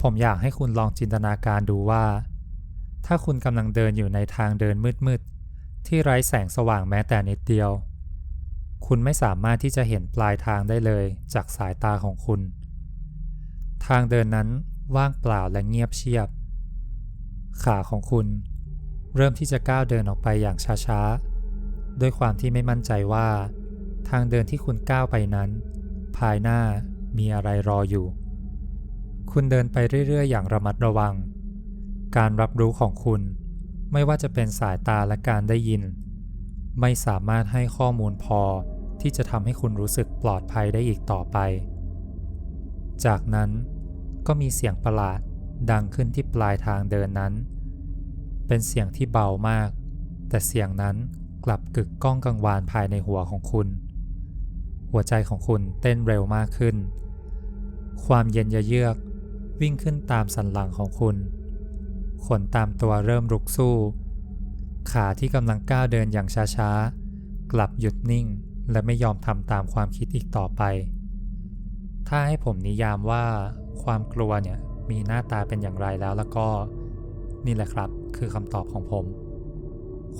ผมอยากให้คุณลองจินตนาการดูว่า ถ้าคุณกำลังเดินอยู่ในทางเดินมืดๆ ที่ไร้แสงสว่างแม้แต่นิดเดียว คุณไม่สามารถที่จะเห็นปลายทางได้เลยจากสายตาของคุณ ทางเดินนั้นว่างเปล่าและเงียบเชียบ ขาของคุณ เริ่มที่จะก้าวเดินออกไปอย่างช้าๆ ด้วยความที่ไม่มั่นใจว่า ทางเดินที่คุณก้าวไปนั้น ภายหน้ามีอะไรรออยู่ คุณเดินไปเรื่อยๆ อย่างระมัดระวัง การรับรู้ของคุณไม่ว่าจะเป็นสายตาและการได้ยิน ไม่สามารถให้ข้อมูลพอที่จะทำให้คุณรู้สึกปลอดภัยได้อีกต่อไป จากนั้นก็มีเสียงประหลาดดังขึ้นที่ปลายทางเดินนั้น เป็นเสียงที่เบามาก แต่เสียงนั้นกลับกึกก้องกังวานภายในหัวของคุณ หัวใจของคุณเต้นเร็วมากขึ้น ความเย็นยะเยือก วิ่งขึ้นตามสันหลังของคุณ ขนตามตัวเริ่มรุกสู้ ขาที่กำลังก้าวเดินอย่างช้าๆ กลับหยุดนิ่งและไม่ยอมทำตามความคิดอีกต่อไป ถ้าให้ผมนิยามว่าความกลัวเนี่ยมีหน้าตาเป็นอย่างไรแล้วแล้วก็ นี่แหละครับคือคำตอบของผม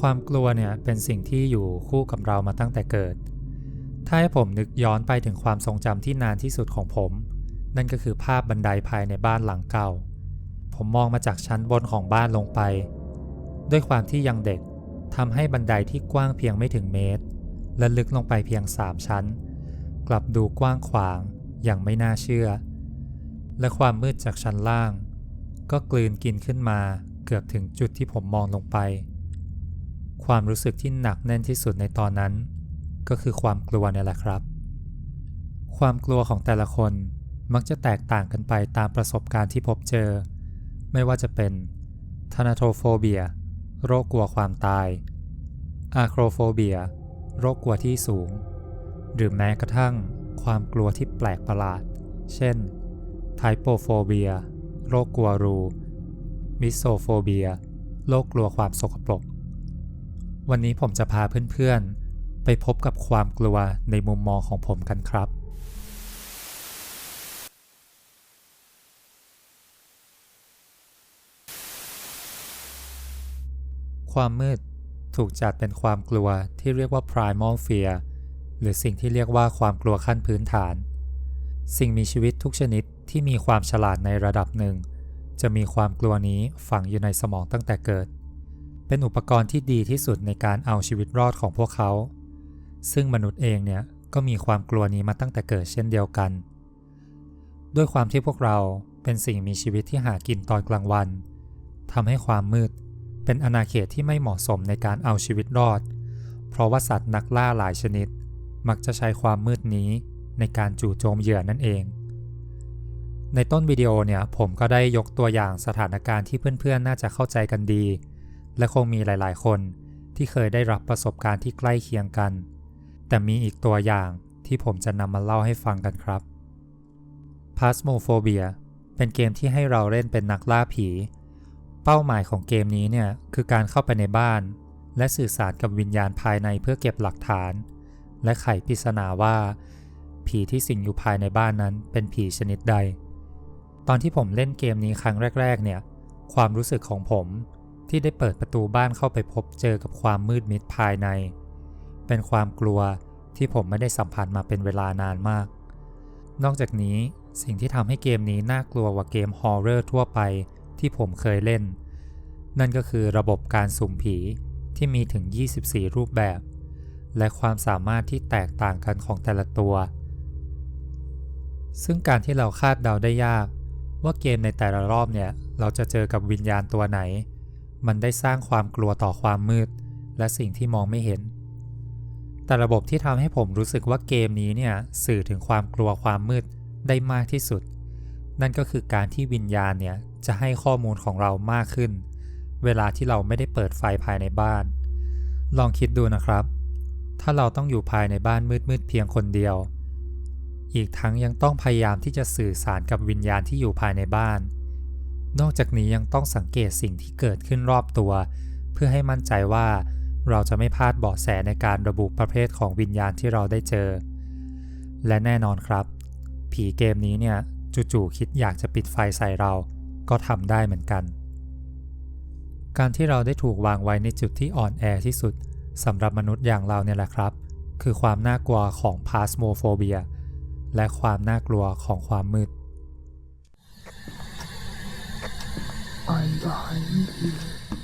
ความกลัวเนี่ยเป็นสิ่งที่อยู่คู่กับเรามาตั้งแต่เกิด ถ้าให้ผมนึกย้อนไปถึงความทรงจำที่นานที่สุดของผม นั่นก็คือภาพบันไดภายในบ้านหลังเก่า ผมมองมาจากชั้นบนของบ้านลงไป ด้วยความที่ยังเด็กทำให้บันไดที่กว้างเพียงไม่ถึงเมตร และลึกลงไปเพียงสามชั้น กลับดูกว้างขวางอย่างไม่น่าเชื่อ และความมืดจากชั้นล่าง ก็กลืนกินขึ้นมาเกือบถึงจุดที่ผมมองลงไป ความรู้สึกที่หนักแน่นที่สุดในตอนนั้น ก็คือความกลัวนี่แหละครับ ความกลัวของแต่ละคน มักจะแตกต่างกันไปตามประสบการณ์ที่พบเจอ ไม่ว่าจะเป็นทานาโทโฟเบีย โรคกลัวความตาย อาโครโฟเบีย โรคกลัวที่สูง หรือแม้กระทั่งความกลัวที่แปลกประหลาด เช่น ไทโปโฟเบีย โรคกลัวรู มิโซโฟเบีย โรคกลัวความสกปรก วันนี้ผมจะพาเพื่อนๆ ไปพบกับความกลัวในมุมมองของผมกันครับ ความมืดถูกจัดเป็นความกลัวที่เรียกว่า primal fear หรือสิ่งที่เรียกว่าความกลัวขั้นพื้นฐาน สิ่งมีชีวิตทุกชนิดที่มีความฉลาดในระดับหนึ่ง จะมีความกลัวนี้ฝังอยู่ในสมองตั้งแต่เกิด เป็นอุปกรณ์ที่ดีที่สุดในการเอาชีวิตรอดของพวกเขา ซึ่งมนุษย์เองเนี่ยก็มีความกลัวนี้มาตั้งแต่เกิดเช่นเดียวกัน ด้วยความที่พวกเราเป็นสิ่งมีชีวิตที่หากินตอนกลางวันทำให้ความมืด เป็นอาณาเขตที่ไม่เหมาะสมในการเอาชีวิตรอด เพราะว่าสัตว์นักล่าหลายชนิด มักจะใช้ความมืดนี้ในการจู่โจมเหยื่อนั่นเอง ในต้นวิดีโอเนี่ยผมก็ได้ยกตัวอย่างสถานการณ์ที่เพื่อนๆ น่าจะเข้าใจกันดี และคงมีหลายๆ คนที่เคยได้รับประสบการณ์ที่ใกล้เคียงกัน แต่มีอีกตัวอย่างที่ผมจะนำมาเล่าให้ฟังกันครับ p a s m o p h o b i a เป็นเกมที่ให้เราเล่นเป็นนักล่าผี เป้าหมายของเกมนี้เนี่ยคือการเข้าไปในบ้าน และสื่อสารกับวิญญาณภายในเพื่อเก็บหลักฐาน และไขปริศนาว่า ผีที่สิงอยู่ภายในบ้านนั้นเป็นผีชนิดใด ตอนที่ผมเล่นเกมนี้ครั้งแรก ๆ เนี่ยความรู้สึกของผมที่ได้เปิดประตูบ้านเข้าไปพบเจอกับความมืดมิดภายใน เป็นความกลัวที่ผมไม่ได้สัมผัสมาเป็นเวลานานมาก นอกจากนี้สิ่งที่ทำให้เกมนี้น่ากลัวกว่าเกมฮอร์เรอร์ทั่วไป ที่ผมเคยเล่น นั่นก็คือระบบการสุ่มผีที่มีถึง 24 รูปแบบ และความสามารถที่แตกต่างกันของแต่ละตัว ซึ่งการที่เราคาดเดาได้ยาก ว่าเกมในแต่ละรอบเนี่ย เราจะเจอกับวิญญาณตัวไหน มันได้สร้างความกลัวต่อความมืด และสิ่งที่มองไม่เห็น แต่ระบบที่ทำให้ผมรู้สึกว่าเกมนี้เนี่ยสื่อถึงความกลัวความมืดได้มากที่สุด นั่นก็คือการที่วิญญาณเนี่ย จะให้ข้อมูลของเรามากขึ้น เวลาที่เราไม่ได้เปิดไฟภายในบ้าน ลองคิดดูนะครับ ถ้าเราต้องอยู่ภายในบ้านมืดๆเพียงคนเดียว อีกทั้งยังต้องพยายามที่จะสื่อสารกับวิญญาณที่อยู่ภายในบ้าน นอกจากนี้ยังต้องสังเกตสิ่งที่เกิดขึ้นรอบตัว เพื่อให้มั่นใจว่าเราจะไม่พลาดเบาะแสในการระบุประเภทของวิญญาณที่เราได้เจอ และแน่นอนครับ ผีเกมนี้เนี่ยจู่ๆคิดอยากจะปิดไฟใส่เรา ก็ทำได้เหมือนกัน การที่เราได้ถูกวางไว้ในจุดที่อ่อนแอที่สุดสำหรับมนุษย์อย่างเราเนี่ยแหละครับ คือความน่ากลัวของพาสโมโฟเบียและความน่ากลัวของความมืด I'm behind you.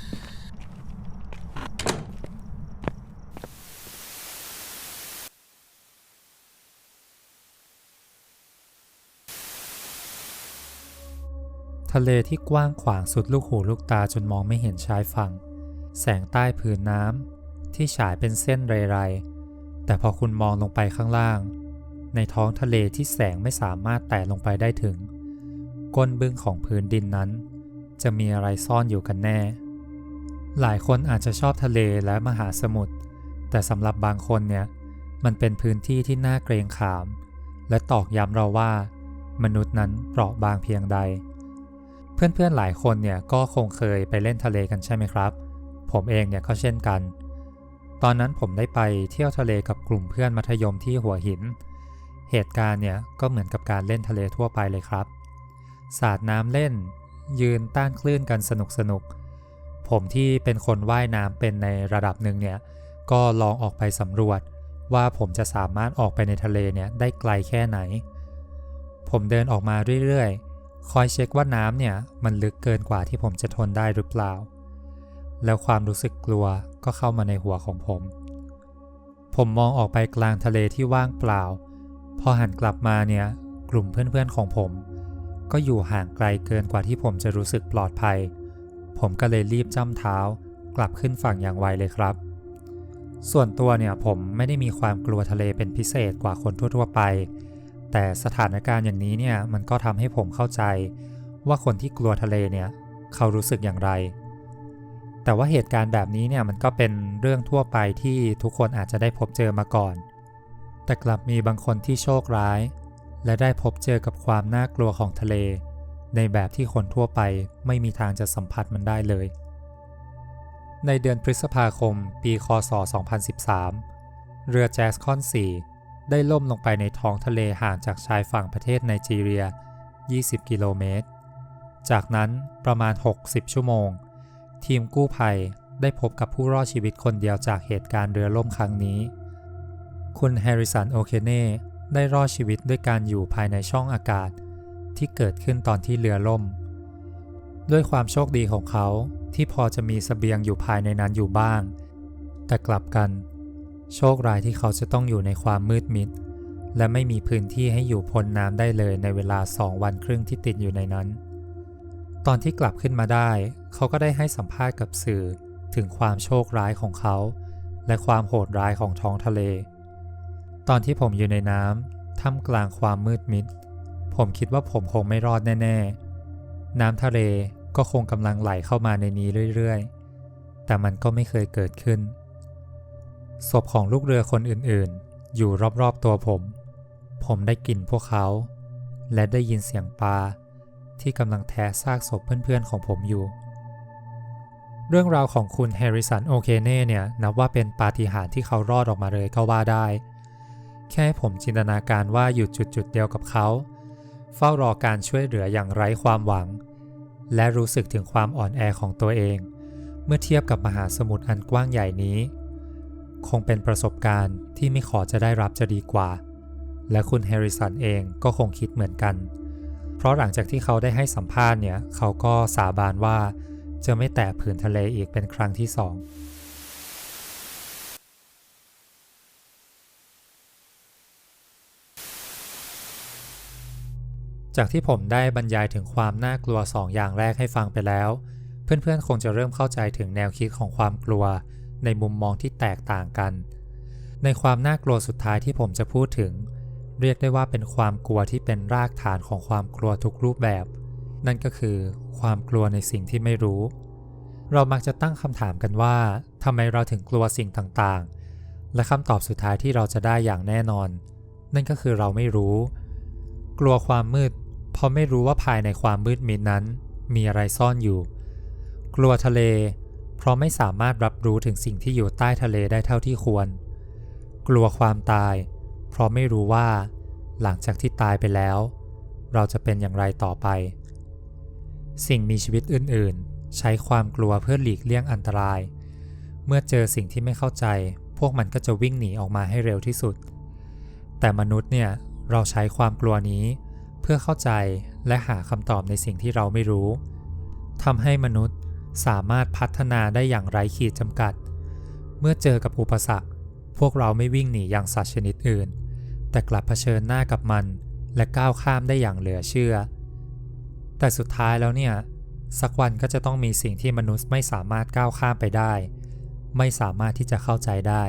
ทะเลที่กว้างขวางสุดลูกหูลูกตาจนมองไม่เห็นชายฝั่ง แสงใต้ผืนน้ำที่ฉายเป็นเส้นไรๆ แต่พอคุณมองลงไปข้างล่าง ในท้องทะเลที่แสงไม่สามารถแตะลงไปได้ถึง ก้นบึ้งของพื้นดินนั้น จะมีอะไรซ่อนอยู่กันแน่ หลายคนอาจจะชอบทะเลและมหาสมุทร แต่สำหรับบางคนเนี่ย มันเป็นพื้นที่ที่น่าเกรงขาม และตอกย้ำเราว่า มนุษย์นั้นเปราะบางเพียงใด เพื่อนๆหลายคนเนี่ยก็คงเคยไปเล่นทะเลกันใช่ไหมครับ ผมเองเนี่ยก็เช่นกัน ตอนนั้นผมได้ไปเที่ยวทะเลกับกลุ่มเพื่อนมัธยมที่หัวหิน เหตุการณ์เนี่ยก็เหมือนกับการเล่นทะเลทั่วไปเลยครับ สาดน้ำเล่น ยืนต้านคลื่นกันสนุกสนุกผมที่เป็นคนว่ายน้ำเป็นในระดับหนึ่งเนี่ยก็ลองออกไปสำรวจ ว่าผมจะสามารถออกไปในทะเลเนี่ยได้ไกลแค่ไหน ผมเดินออกมาเรื่อยๆ คอยเช็คว่าน้ำเนี่ยมันลึกเกินกว่าที่ผมจะทนได้หรือเปล่า แล้วความรู้สึกกลัวก็เข้ามาในหัวของผม ผมมองออกไปกลางทะเลที่ว่างเปล่า พอหันกลับมาเนี่ยกลุ่มเพื่อนๆของผม ก็อยู่ห่างไกลเกินกว่าที่ผมจะรู้สึกปลอดภัย ผมก็เลยรีบจ้ำเท้ากลับขึ้นฝั่งอย่างไวเลยครับ ส่วนตัวเนี่ยผมไม่ได้มีความกลัวทะเลเป็นพิเศษกว่าคนทั่วๆไป แต่สถานการณ์อย่างนี้เนี่ยมันก็ทำให้ผมเข้าใจ ว่าคนที่กลัวทะเลเนี่ยเขารู้สึกอย่างไร แต่ว่าเหตุการณ์แบบนี้เนี่ยมันก็เป็นเรื่องทั่วไปที่ทุกคนอาจจะได้พบเจอมาก่อน แต่กลับมีบางคนที่โชคร้าย และได้พบเจอกับความน่ากลัวของทะเล ในแบบที่คนทั่วไปไม่มีทางจะสัมผัสมันได้เลย ในเดือนพฤษภาคม ปี คศ 2013 เรือแจสคอน4 ได้ล่มลงไปในท้องทะเลห่างจากชายฝั่งประเทศไนจีเรีย 20 กิโลเมตร จากนั้นประมาณ 60 ชั่วโมง ทีมกู้ภัยได้พบกับผู้รอดชีวิตคนเดียวจากเหตุการณ์เรือล่มครั้งนี้ คุณแฮร์ริสันโอเคเน่ได้รอดชีวิตด้วยการอยู่ภายในช่องอากาศ ที่เกิดขึ้นตอนที่เรือล่ม ด้วยความโชคดีของเขาที่พอจะมีสเสบียงอยู่ภายในนั้นอยู่บ้าง แต่กลับกัน โชคร้ายที่เขาจะต้องอยู่ในความมืดมิด และไม่มีพื้นที่ให้อยู่พ้นน้ำได้เลยในเวลาสองวันครึ่งที่ติดอยู่ในนั้น ตอนที่กลับขึ้นมาได้ เขาก็ได้ให้สัมภาษณ์กับสื่อถึงความโชคร้ายของเขา และความโหดร้ายของท้องทะเล ตอนที่ผมอยู่ในน้ำท่ามกลางความมืดมิด ผมคิดว่าผมคงไม่รอดแน่ ๆ น้ำทะเลก็คงกำลังไหลเข้ามาในนี้เรื่อยๆ แต่มันก็ไม่เคยเกิดขึ้น ศพของลูกเรือคนอื่นๆ อยู่รอบๆตัวผม ผมได้กลิ่นพวกเขา และได้ยินเสียงปลาที่กำลังแทะซากศพเพื่อนๆของผมอยู่ เรื่องราวของคุณแฮร์ริสันโอเคเน่เนี่ย นับว่าเป็นปาฏิหาริย์ที่เขารอดออกมาเลยก็ว่าได้ แค่ผมจินตนาการว่าอยู่จุดๆเดียวกับเขา เฝ้ารอการช่วยเหลืออย่างไร้ความหวัง และรู้สึกถึงความอ่อนแอของตัวเอง เมื่อเทียบกับมหาสมุทรอันกว้างใหญ่นี้ คงเป็นประสบการณ์ที่ไม่ขอจะได้รับจะดีกว่า และคุณแฮริสันเองก็คงคิดเหมือนกัน เพราะหลังจากที่เขาได้ให้สัมภาษณ์เนี่ย เขาก็สาบานว่าจะไม่แตะผืนทะเลอีกเป็นครั้งที่สองจากที่ผมได้บรรยายถึงความน่ากลัวสองอย่างแรกให้ฟังไปแล้ว เพื่อนๆคงจะเริ่มเข้าใจถึงแนวคิดของความกลัว ในมุมมองที่แตกต่างกัน ในความน่ากลัวสุดท้ายที่ผมจะพูดถึง เรียกได้ว่าเป็นความกลัวที่เป็นรากฐานของความกลัวทุกรูปแบบ นั่นก็คือความกลัวในสิ่งที่ไม่รู้ เรามักจะตั้งคำถามกันว่าทำไมเราถึงกลัวสิ่งต่างๆ และคำตอบสุดท้ายที่เราจะได้อย่างแน่นอน นั่นก็คือเราไม่รู้ กลัวความมืด เพราะไม่รู้ว่าภายในความมืดมิดนั้น มีอะไรซ่อนอยู่ กลัวทะเล เพราะไม่สามารถรับรู้ถึงสิ่งที่อยู่ใต้ทะเลได้เท่าที่ควร กลัวความตาย เพราะไม่รู้ว่า หลังจากที่ตายไปแล้ว เราจะเป็นอย่างไรต่อไป สิ่งมีชีวิตอื่น ๆ ใช้ความกลัวเพื่อหลีกเลี่ยงอันตราย เมื่อเจอสิ่งที่ไม่เข้าใจ พวกมันก็จะวิ่งหนีออกมาให้เร็วที่สุด แต่มนุษย์เนี่ยเราใช้ความกลัวนี้ เพื่อเข้าใจและหาคำตอบในสิ่งที่เราไม่รู้ทำให้มนุษย์ สามารถพัฒนาได้อย่างไร้ขีดจำกัด เมื่อเจอกับอุปสรรค พวกเราไม่วิ่งหนีอย่างสัตว์ชนิดอื่น แต่กลับเผชิญหน้ากับมัน และก้าวข้ามได้อย่างเหลือเชื่อ แต่สุดท้ายแล้วเนี่ย สักวันก็จะต้องมีสิ่งที่มนุษย์ไม่สามารถก้าวข้ามไปได้ ไม่สามารถที่จะเข้าใจได้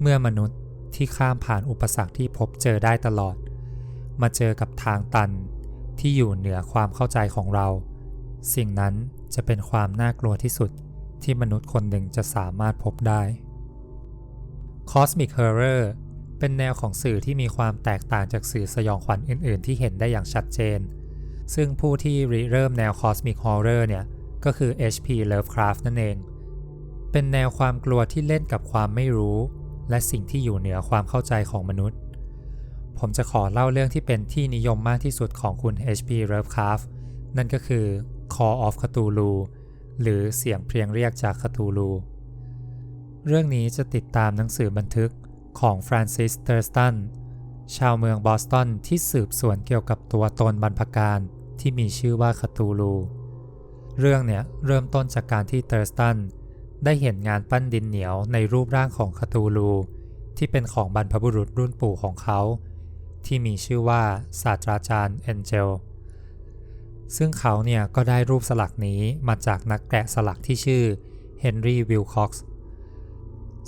เมื่อมนุษย์ที่ข้ามผ่านอุปสรรคที่พบเจอได้ตลอด มาเจอกับทางตันที่อยู่เหนือความเข้าใจของเรา สิ่งนั้น จะเป็นความน่ากลัวที่สุดที่มนุษย์คนหนึ่งจะสามารถพบได้ Cosmic Horror เป็นแนวของสื่อที่มีความแตกต่างจากสื่อสยองขวัญอื่น ๆ ที่เห็นได้อย่างชัดเจน ซึ่งผู้ที่ริเริ่มแนว Cosmic Horror เนี่ย ก็คือ H.P. Lovecraft นั่นเอง เป็นแนวความกลัวที่เล่นกับความไม่รู้ และสิ่งที่อยู่เหนือความเข้าใจของมนุษย์ ผมจะขอเล่าเรื่องที่เป็นที่นิยมมากที่สุดของคุณ H.P. Lovecraft นั่นก็คือ Call of Cthulhu หรือเสียงเพลียงเรียกจากคาตูลูเรื่องนี้จะติดตามหนังสือบันทึกของฟรานซิสเตอร์สตันชาวเมืองบอสตันที่สืบสวนเกี่ยวกับตัวตนบรรพการที่มีชื่อว่าคาตูลูเรื่องเนี่ยเริ่มต้นจากการที่เตอร์สตันได้เห็นงานปั้นดินเหนียวในรูปร่างของคาตูลูที่เป็นของบรรพบุรุษรุ่นปู่ของเขา ที่มีชื่อว่าศาสตราจารย์เอนเจล ซึ่งเขาเนี่ยก็ได้รูปสลักนี้มาจากนักแกะสลักที่ชื่อเฮนรี่วิลคอกซ์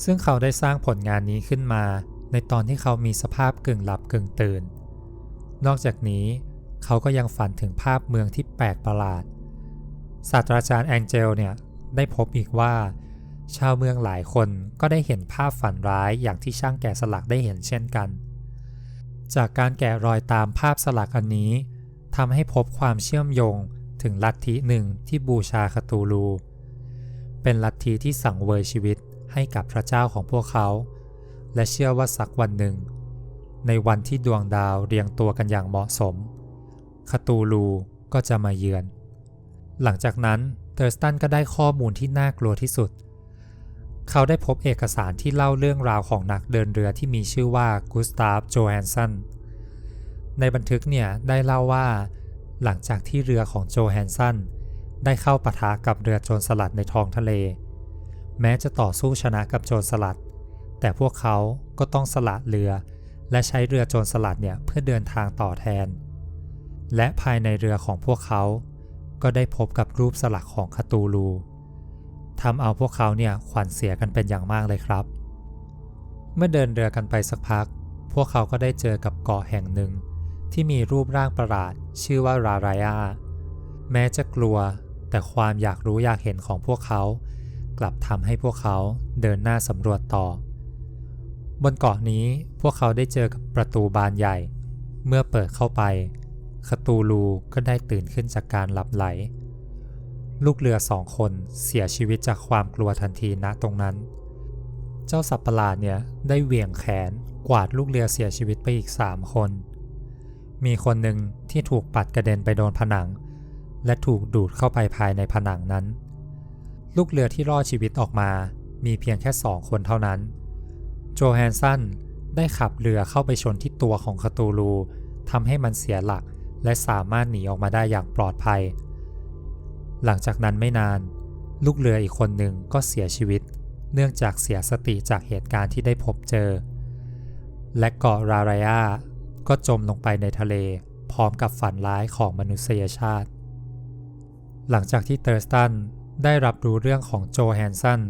ซึ่งเขาได้สร้างผลงานนี้ขึ้นมา ในตอนที่เขามีสภาพกึ่งหลับกึ่งตื่น นอกจากนี้เขาก็ยังฝันถึงภาพเมืองที่แปลกประหลาด ศาสตราจารย์แองเจลเนี่ยได้พบอีกว่า ชาวเมืองหลายคนก็ได้เห็นภาพฝันร้ายอย่างที่ช่างแกะสลักได้เห็นเช่นกัน จากการแกะรอยตามภาพสลักอันนี้ ทำให้พบความเชื่อมโยงถึงลัทธิหนึ่งที่บูชาคาตูลู เป็นลัทธิที่สั่งเวยชีวิตให้กับพระเจ้าของพวกเขา และเชื่อว่าสักวันหนึ่ง ในวันที่ดวงดาวเรียงตัวกันอย่างเหมาะสมคาตูลูก็จะมาเยือน หลังจากนั้นเทอร์สตันก็ได้ข้อมูลที่น่ากลัวที่สุด เขาได้พบเอกสารที่เล่าเรื่องราวของนักเดินเรือที่มีชื่อว่ากุสตาฟ โจแฮนสัน ในบันทึกเนี่ยได้เล่าว่า หลังจากที่เรือของโจแฮนสันได้เข้าปะทะกับเรือโจรสลัดในท้องทะเล แม้จะต่อสู้ชนะกับโจรสลัด แต่พวกเขาก็ต้องสละเรือ และใช้เรือโจรสลัดเนี่ยเพื่อเดินทางต่อแทน และภายในเรือของพวกเขา ก็ได้พบกับรูปสลักของคาตูลูทำเอาพวกเขาเนี่ยขวัญเสียกันเป็นอย่างมากเลยครับ เมื่อเดินเรือกันไปสักพัก พวกเขาก็ได้เจอกับเกาะแห่งหนึ่ง ที่มีรูปร่างประหลาด ชื่อว่ารารายา แม้จะกลัว แต่ความอยากรู้อยากเห็นของพวกเขา กลับทำให้พวกเขาเดินหน้าสำรวจต่อ บนเกาะนี้พวกเขาได้เจอกับประตูบานใหญ่ เมื่อเปิดเข้าไปคาตูลูก็ได้ตื่นขึ้นจากการหลับไหล ลูกเรือสองคนเสียชีวิตจากความกลัวทันทีณตรงนั้น เจ้าสัตว์ประหลาดเนี่ยได้เหวี่ยงแขนกวาดลูกเรือเสียชีวิตไปอีกสามคน มีคนหนึ่งที่ถูกปัดกระเด็นไปโดนผนัง และถูกดูดเข้าไปภายในผนังนั้น ลูกเรือที่รอดชีวิตออกมา มีเพียงแค่สองคนเท่านั้น โจแฮนสันได้ขับเรือเข้าไปชนที่ตัวของคาตูลูทำให้มันเสียหลักและสามารถหนีออกมาได้อย่างปลอดภัย หลังจากนั้นไม่นาน ลูกเรืออีกคนหนึ่งก็เสียชีวิต เนื่องจากเสียสติจากเหตุการณ์ที่ได้พบเจอ และเกาะรารายา ก็จมลงไปในทะเลพร้อมกับฝันร้ายของมนุษยชาติ หลังจากที่เตอร์สตันได้รับรู้เรื่องของโจแฮนสัน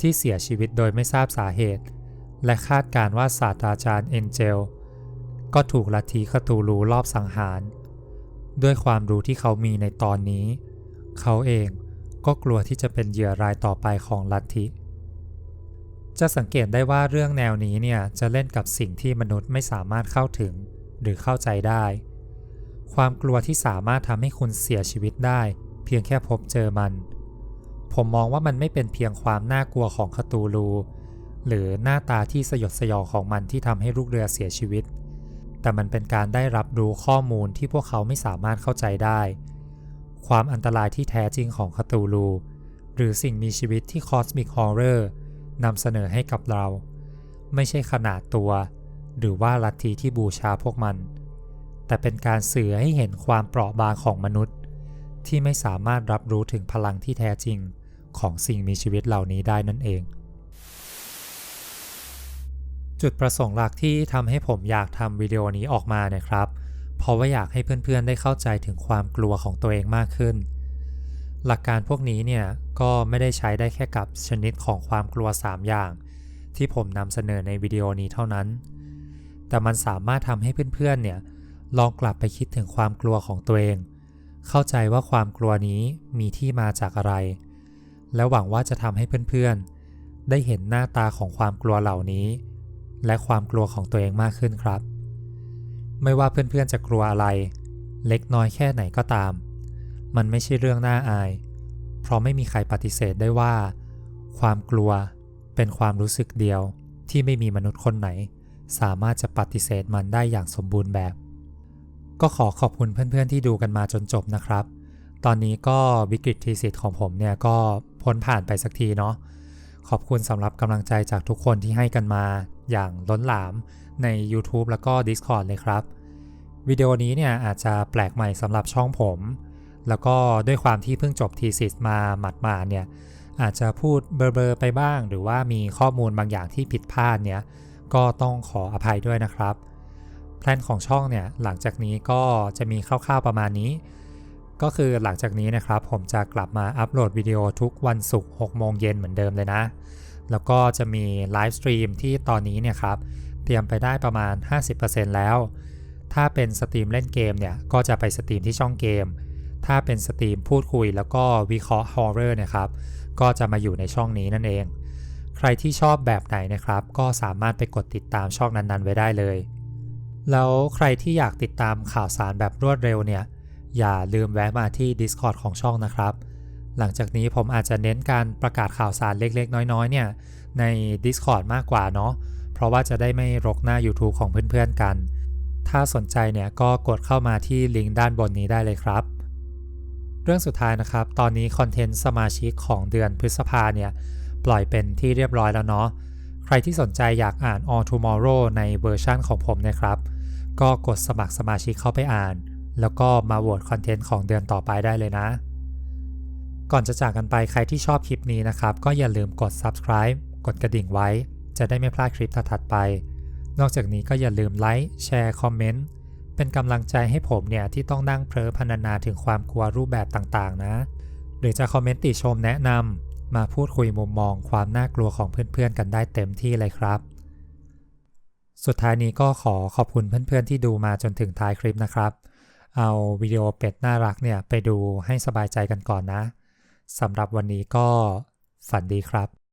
ที่เสียชีวิตโดยไม่ทราบสาเหตุ และคาดการว่าศาสตราจารย์เอ็นเจล ก็ถูกลัทธิคาตูลูรอบสังหาร ด้วยความรู้ที่เขามีในตอนนี้ เขาเองก็กลัวที่จะเป็นเหยื่อรายต่อไปของลัทธิ จะสังเกตได้ว่าเรื่องแนวนี้เนี่ยจะเล่นกับสิ่งที่มนุษย์ไม่สามารถเข้าถึงหรือเข้าใจได้ ความกลัวที่สามารถทำให้คุณเสียชีวิตได้ เพียงแค่พบเจอมัน ผมมองว่ามันไม่เป็นเพียงความน่ากลัวของคาตูลู หรือหน้าตาที่สยดสยองของมันที่ทำให้ลูกเรือเสียชีวิต แต่มันเป็นการได้รับรู้ข้อมูลที่พวกเขาไม่สามารถเข้าใจได้ ความอันตรายที่แท้จริงของคาตูลู หรือสิ่งมีชีวิตที่ Cosmic Horror นำเสนอให้กับเรา ไม่ใช่ขนาดตัว หรือว่าลัทธิที่บูชาพวกมัน แต่เป็นการสื่อให้เห็นความเปราะบางของมนุษย์ ที่ไม่สามารถรับรู้ถึงพลังที่แท้จริงของสิ่งมีชีวิตเหล่านี้ได้นั่นเอง จุดประสงค์หลักที่ทำให้ผมอยากทำวิดีโอนี้ออกมาเนะครับ เพราะว่าอยากให้เพื่อนๆได้เข้าใจถึงความกลัวของตัวเองมากขึ้น หลักการพวกนี้เนี่ยก็ไม่ได้ใช้ได้แค่กับชนิดของความกลัว 3 อย่าง ที่ผมนำเสนอในวิดีโอนี้เท่านั้น แต่มันสามารถทำให้เพื่อนๆเนี่ยลองกลับไปคิดถึงความกลัวของตัวเอง เข้าใจว่าความกลัวนี้มีที่มาจากอะไร และหวังว่าจะทำให้เพื่อนๆ ได้เห็นหน้าตาของความกลัวเหล่านี้ และความกลัวของตัวเองมากขึ้นครับ ไม่ว่าเพื่อนๆจะกลัวอะไร เล็กน้อยแค่ไหนก็ตาม มันไม่ใช่เรื่องน่าอาย เพราะไม่มีใครปฏิเสธได้ว่า ความกลัวเป็นความรู้สึกเดียวที่ไม่มีมนุษย์คนไหน สามารถจะปฏิเสธมันได้อย่างสมบูรณ์แบบ ก็ขอขอบคุณเพื่อนๆที่ดูกันมาจนจบนะครับ ตอนนี้ก็วิกฤตทีสิทธิ์ของผมเนี่ยก็พ้นผ่านไปสักทีเนาะขอบคุณสำหรับกำลังใจจากทุกคนที่ให้กันมาอย่างล้นหลามใน YouTube แล้วก็ Discord เลยครับ วิดีโอนี้เนี่ยอาจจะแปลกใหม่สำหรับช่องผม แล้วก็ด้วยความที่เพิ่งจบทีสิสมาหมัดมาเนี่ยอาจจะพูดเบลอๆไปบ้าง หรือว่ามีข้อมูลบางอย่างที่ผิดพลาดเนี่ยก็ต้องขออภัยด้วยนะครับแพลนของช่องเนี่ยหลังจากนี้ก็จะมีคร่าวๆประมาณนี้ ก็คือหลังจากนี้นะครับ ผมจะกลับมาอัปโหลดวิดีโอทุกวันศุกร์6โมงเย็นเหมือนเดิมเลยนะ แล้วก็จะมีไลฟ์สตรีมที่ตอนนี้เนี่ยครับเตรียมไปได้ประมาณ 50%แล้ว ถ้าเป็นสตรีมเล่นเกมเนี่ยก็จะไปสตรีมที่ช่องเกม ถ้าเป็นสตรีมพูดคุยแล้วก็วิเคราะห์ฮอร์เรอร์นี่ยครับ ก็จะมาอยู่ในช่องนี้นั่นเอง ใครที่ชอบแบบไหนนะครับ ก็สามารถไปกดติดตามช่องนั้นๆ ไว้ได้เลย แล้วใครที่อยากติดตามข่าวสารแบบรวดเร็วเนี่ย อย่าลืมแวะมาที่ Discord ของช่องนะครับ หลังจากนี้ผมอาจจะเน้นการประกาศข่าวสารเล็กๆ น้อยๆ เนี่ยใน Discord มากกว่าเนาะ เพราะว่าจะได้ไม่รกหน้า YouTube ของเพื่อนๆกัน ถ้าสนใจเนี่ยก็กดเข้ามาที่ลิงก์ด้านบนนี้ได้เลยครับ เรื่องสุดท้ายนะครับ ตอนนี้คอนเทนต์สมาชิกของเดือนพฤษภาเนี่ย ปล่อยเป็นที่เรียบร้อยแล้วเนาะ ใครที่สนใจอยากอ่าน All Tomorrow ในเวอร์ชั่นของผมนะครับ ก็กดสมัครสมาชิกเข้าไปอ่าน แล้วก็มาโหวตคอนเทนต์ของเดือนต่อไปได้เลยนะ ก่อนจะจากกันไปใครที่ชอบคลิปนี้นะครับ ก็อย่าลืมกด subscribe กดกระดิ่งไว้ จะได้ไม่พลาดคลิปถัดไป นอกจากนี้ก็อย่าลืมไลค์แชร์คอมเมนต์ เป็นกำลังใจให้ผมเนี่ยที่ต้องนั่งเพลอพรรณนาถึงความกลัวรูปแบบต่างๆ นะ หรือจะคอมเมนต์ติชมแนะนำมาพูดคุยมุมมองความน่ากลัวของเพื่อนๆกันได้เต็มที่เลยครับ สุดท้ายนี้ก็ขอขอบคุณเพื่อนๆที่ดูมาจนถึงท้ายคลิปนะครับ เอาวิดีโอเป็ดน่ารักเนี่ยไปดูให้สบายใจกันก่อนนะสำหรับวันนี้ก็ฝันดีครับ